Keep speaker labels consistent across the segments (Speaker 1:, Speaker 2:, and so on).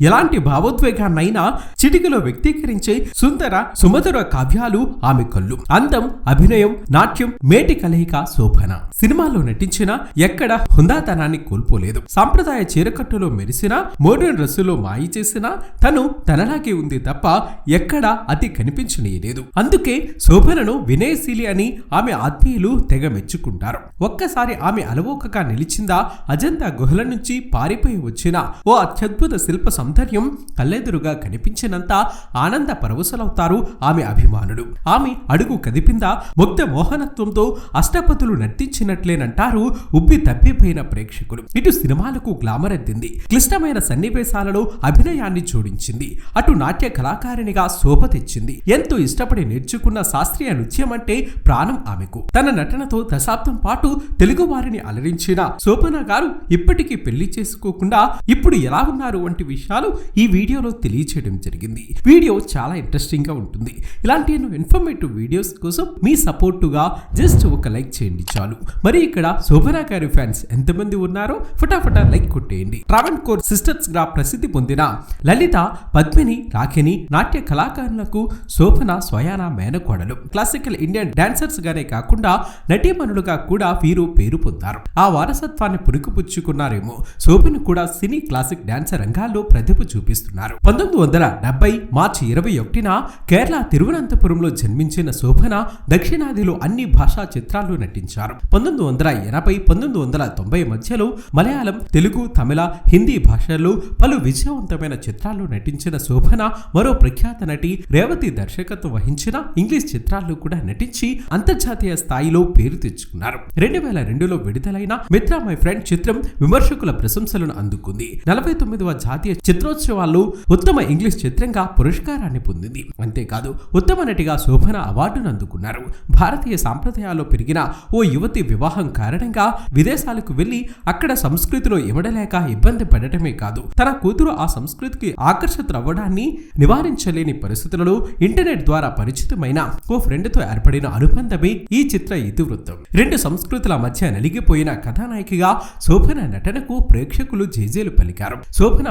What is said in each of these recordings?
Speaker 1: ఎలాంటి భావోద్వేగాన్నైనా చిటికలో వ్యక్తీకరించే సుందర సుమధుర కావ్యాలు ఆమె కళ్ళు. అందం అభినయం నాట్యం మేటి కలయిక శోభన. సినిమాలో నటించిన ఎక్కడ హుందాతనాన్ని కోల్పోలేదు. సాంప్రదాయ చీరకట్టులో మెరిసిన మోడర్న్ డ్రెస్సులో మాయి చేసినా తను తనలాగే ఉంది తప్ప ఎక్కడా అతి కనిపించనీయలేదు. అందుకే శోభనను వినయశీలి అని ఆమె ఆత్మీయులు తెగ మెచ్చుకుంటారు. ఒక్కసారి ఆమె అలవోకగా నిలిచిందా అజంతా గుహల నుంచి పారిపోయి వచ్చిన ఓ అత్యద్భుత శిల్ప సౌందర్యం కళ్ళెదురుగా కనిపించినంత ఆనంద పరవశలవుతారు ఆమె అభిమానులు. ఆమె అడుగు కదిపిందా ముగ్ధ మోహనత్వంతో అష్టపతులు నర్తించినట్లేనంటారు ఉబ్బి తప్పిపోయిన ప్రేక్షకులు. ఇటు సినిమాలకు గ్లామర్ ఎద్దింది క్లిష్టమైన సన్నివేశాలలో అభినయాన్ని జోడించింది. అటు నాట్య కళాకారిణిగా శోభ తెచ్చింది. ఎంతో ఇష్టపడి నేర్చుకున్న శాస్త్రీయ నృత్యం అంటే ప్రాణం ఆమెకు. తన నటనతో దశాబ్దం పాటు తెలుగు వారిని అలరించిన శోభన గారు ఇప్పటికీ పెళ్ళి చేసుకోకుండా ఇప్పుడు ఎలా ఉన్నారు వంటి విషయాలు ఈ వీడియోలో తెలియచేయడం జరిగింది. వీడియో చాలా ఇంట్రెస్టింగ్గా ఉంటుంది. ఇలాంటి ఎన్నో ఇన్ఫర్మేటివ్ వీడియోస్ కోసం మీ సపోర్టుగా జస్ట్ ఒక లైక్ చేయండి చాలు. మరి ఇక్కడ శోభనా గారి ఫ్యాన్స్ ఎంతమంది ఉన్నారో ఫటాఫటా లైక్ కొట్టేయండి. ట్రావెన్ కోర్ సిస్టర్స్గా ప్రసిద్ధి పొందిన లలిత పద్మిని రాఖిని నాట్య కళాకారులకు శోభన స్వయాన మేనకోడలు. క్లాసికల్ ఇండియన్ డాన్సర్స్ గానే కాకుండా నటీమణులుగా కూడా వీరు పేరు పొందారు. ఆ వారసత్వాన్ని పుణుకుపుచ్చుకున్నారేమో. శోభను కూడా సినీ క్లాసిక్ డాన్సర్ రంగాల్లో ప్రతిభ చూపిస్తున్నారు. పంతొమ్మిది వందల డెబ్బై మార్చి ఇరవై ఒకటిన కేరళ తిరువనంతపురంలో జన్మించిన శోభన దక్షిణాదిలో అన్ని భాషా చిత్రాల్లో నటించారు. పంతొమ్మిది వందల ఎనభై పంతొమ్మిది వందల తొంభై మధ్యలో మలయాళం తెలుగు తమిళ హిందీ భాషల్లో పలు విజయవంతమైన చిత్రాల్లో నటించిన శోభన మరో ప్రఖ్యాత నటి రేవతి దర్శకత్వం వహించిన ఇంగ్లీష్ చిత్రాల్లో కూడా నటించి అంతర్జాతీయ స్థాయిలో పేరు తెచ్చుకున్నారు. రెండు వేల రెండులో విడుదలైన మిత్రా మై ఫ్రెండ్ చిత్రం విమర్శకుల ప్రశంసలను అందుకుంది. నలభై తొమ్మిదవ జాతీయ చిత్రోత్సవాల్లో ఉత్తమ ఇంగ్లీష్ చిత్రంగా పురస్కారాన్ని పొందింది. అంతేకాదు ఉత్తమ నటిగా శోభన అవార్డును అందుకున్నారు. భారతీయ సాంప్రదాయాల్లో పెరిగిన ఓ యువతి వివాహం కారణంగా విదేశాలకు వెళ్ళి అక్కడ సంస్కృతిలో ఇమడలేక ఇబ్బంది పడటమే కాదు తన కూతురు ఆ సంస్కృతికి ఆకర్షితులవ్వడాన్ని నివారించలేని పరిస్థితులలో ఇంటర్నెట్ ద్వారా పరిచితమైన ఓ ఫ్రెండ్తో ఏర్పడిన అనుబంధమే ఈ చిత్ర ఇతివృత్తం. రెండు సంస్కృతుల మధ్య నలిగిపోయిన కథానాయికగా శోభన నటనకు ప్రేక్షకులు జేజేలు పలికారు. శోభన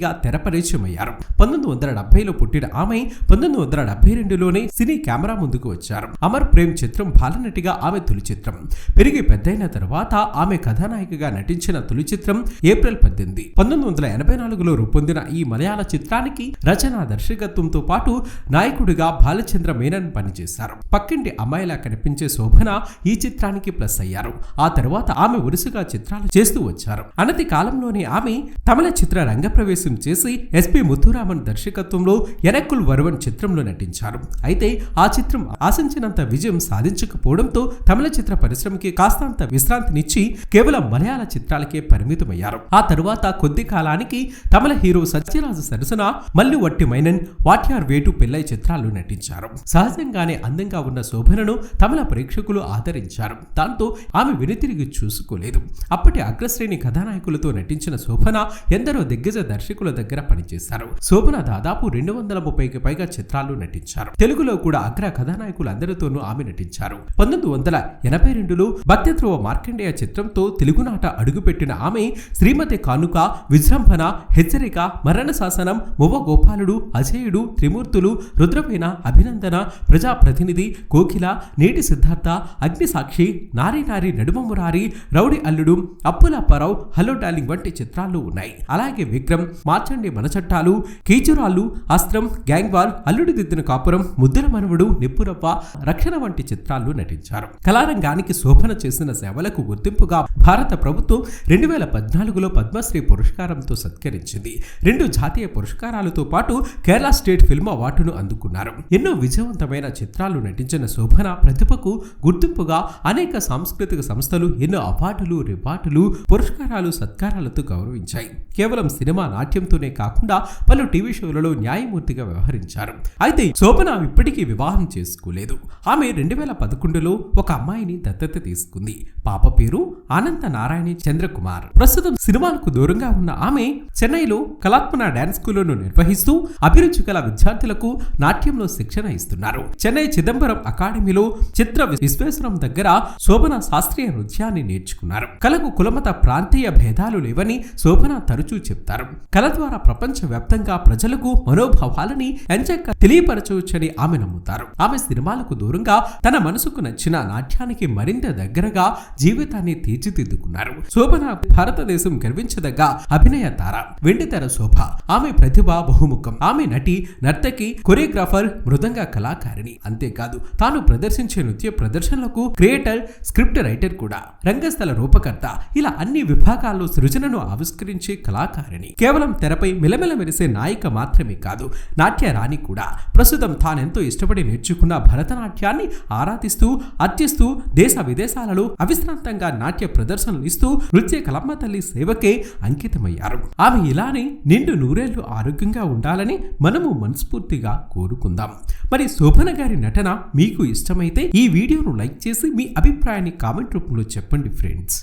Speaker 1: బాల్యనటిగా తెరపరిచయమయ్యారు. పంతొమ్మిది వందల డెబ్బైలో పుట్టిన ఆమె పంతొమ్మిది వందల డెబ్బై రెండులోనే సినీ కెమెరా ముందుకు వచ్చారు. అమర్ ప్రేమ్ చిత్రం బాలనటిగా ఆమె తొలి చిత్రం. పెరిగి పెద్దయిన తర్వాత ఆమె కథానాయికగా నటించిన తొలి చిత్రం ఏప్రిల్ పద్దెనిమిది. పంతొమ్మిది వందల ఎనభై నాలుగులో రూపొందిన ఈ మలయాళ చిత్రానికి రచన దర్శకత్వంతో పాటు నాయకుడిగా బాలచంద్ర మేనన్ పనిచేశారు. పక్కింటి అమ్మాయిలా కనిపించే శోభన ఈ చిత్రానికి ప్లస్ అయ్యారు. ఆ తర్వాత ఆమె వరుసగా చిత్రాలు చేస్తూ వచ్చారు. అనతి కాలంలోనే ఆమె తమిళ చిత్ర రంగప్రవేశం చేసి ఎస్పి ముత్తురామన్ దర్శకత్వంలో ఎనక్కుల్ వరవన్ చిత్రంలో నటించారు. అయితే ఆ చిత్రం ఆశించినంత విజయం సాధించకపోవడంతో తమిళ చిత్ర పరిశ్రమకి కాస్తంత విశ్రాంతినిచ్చి కేవలం మలయాళ చిత్రాలకే పరిమితమయ్యారు. ఆ తరువాత కొద్ది కాలానికి తమిళ హీరో సత్యరాజు సరసన మల్లి వట్టి మైనన్ వాట్యార్ వేటు పెళ్ళై చిత్రాల్లో నటించారు. సహజంగానే అందంగా ఉన్న శోభనను తమిళ ప్రేక్షకులు ఆదరించారు. దాంతో ఆమె వెనుతిరిగి చూసుకోలేదు. అప్పటి అగ్రశ్రేణి కథానాయకులతో నటించిన శోభన ఎందరో దిగ్గజ దర్శకుల దగ్గర పనిచేశారు. శోభన దాదాపు రెండు వందల ముప్పైకి పైగా చిత్రాలు నటించారు. తెలుగులో కూడా అగ్ర కథానాయకులందరితోనూ ఆమె నటించారు. పంతొమ్మిది వందల ఎనభై రెండులో భక్తిత్వ మార్కండేయ చిత్రంతో తెలుగునాట అడుగుపెట్టిన ఆమె శ్రీమతి కానుక విజృంభణ హెచ్చరిక మరణ శాసనం మువ్వ గోపాలుడు అజేయుడు త్రిమూర్తులు రుద్రవీణ అభినందన ప్రజాప్రతినిధి కోకిల నేటి సిద్ధార్థ అగ్నిసాక్షి నారీ నారి నడుమ మురారి రౌడి అల్లుడు అప్పులప్పారావు హలో డార్లింగ్ వంటి చిత్రాలు ఉన్నాయి. అలాగే విక్రమ్ మార్చండి మన చట్టాలు. కీచురాళ్ళు అస్త్రం గ్యాంగ్ వార్ అల్లుడి దిద్దిన కాపురం ముద్దుల మనవుడు నిప్పురప్ప రక్షణ వంటి చిత్రాల్లో నటించారు. కళారంగానికి శోభన చేసిన సేవలకు గుర్తింపుగా భారత ప్రభుత్వం రెండు వేల పద్నాలుగులో పద్మశ్రీ పురస్కారంతో సత్కరించింది. రెండు జాతీయ పురస్కారాలతో పాటు కేరళ స్టేట్ ఫిల్మ్ అవార్డును అందుకున్నారు. ఎన్నో విజయవంతమైన చిత్రాలు నటించిన శోభన ప్రతిభకు గుర్తింపుగా అనేక సాంస్కృతిక సంస్థలు ఎన్నో అవార్డులు రివార్డులు పురస్కారాలు సత్కారాలతో గౌరవించాయి. కేవలం సినిమా నాట్యంతోనే కాకుండా పలు టీవీ షోలలో న్యాయమూర్తిగా వ్యవహరించారు. అయితే శోభన ఇప్పటికీ వివాహం చేసుకోలేదు. ఆమె రెండు వేల పదకొండులో ఒక అమ్మాయిని దత్తత తీసుకుంది. పాప పేరు అనంత నారాయణ చంద్రకుమార్. ప్రస్తుతం సినిమాలకు దూరంగా ఉన్న ఆమె చెన్నైలో కళాత్మన డాన్స్ స్కూలును నిర్వహిస్తూ అభిరుచి గల విద్యార్థులకు నాట్యంలో శిక్షణ ఇస్తున్నారు. చెన్నై చిదంబరం అకాడమీలో చిత్ర విశ్వేశ్వరం దగ్గర శోభన శాస్త్రీయ నృత్యాన్ని నేర్చుకున్నారు. కళకు కులమత ప్రాంతీయ భేదాలు లేవని శోభన తరచూ చెప్తారు. కళ ద్వారా ప్రపంచ వ్యాప్తంగా ప్రజలకు మనోభావాలని ఎంచక్క తెలియపరచవచ్చని ఆమె నమ్ముతారు. ఆమె సినిమాలకు దూరంగా తన మనసుకు నచ్చిన నాట్యానికి మరింత దగ్గరగా జీవితాన్ని తీర్చిదిద్దుకున్నారు. శోభన భారతదేశం గర్వించదగ్గ అభినయ తార వెండితెర శోభ. ఆమె ప్రతిభ బహుముఖం. ఆమె నటి నర్తకి కొరియోగ్రాఫర్ మృదంగ కళాకారిణి. అంతేకాదు తాను ప్రదర్శించే నృత్య ప్రదర్శనలకు క్రియేటర్ స్క్రిప్ట్ రైటర్ కూడా. రంగస్థల రూపకర్త. ఇలా అన్ని విభాగాల్లో సృజనను ఆవిష్కరించే కళాకారిణి. కేవలం కేవలం తెరపై మెలమెల మెరిసే నాయిక మాత్రమే కాదు నాట్య రాణి కూడా ప్రస్తుతం తానెంతో ఇష్టపడి నేర్చుకున్న భరతనాట్యాన్ని ఆరాధిస్తూ అర్చిస్తూ దేశ విదేశాలలో అవిశ్రాంతంగా నాట్య ప్రదర్శనలు ఇస్తూ నృత్య కలమ్మ తల్లి సేవకే అంకితమయ్యారు. ఆమె ఇలానే నిండు నూరేళ్ళు ఆరోగ్యంగా ఉండాలని మనము మనస్ఫూర్తిగా కోరుకుందాం. మరి శోభన గారి నటన మీకు ఇష్టమైతే ఈ వీడియోను లైక్ చేసి మీ అభిప్రాయాన్ని కామెంట్ రూపంలో చెప్పండి ఫ్రెండ్స్.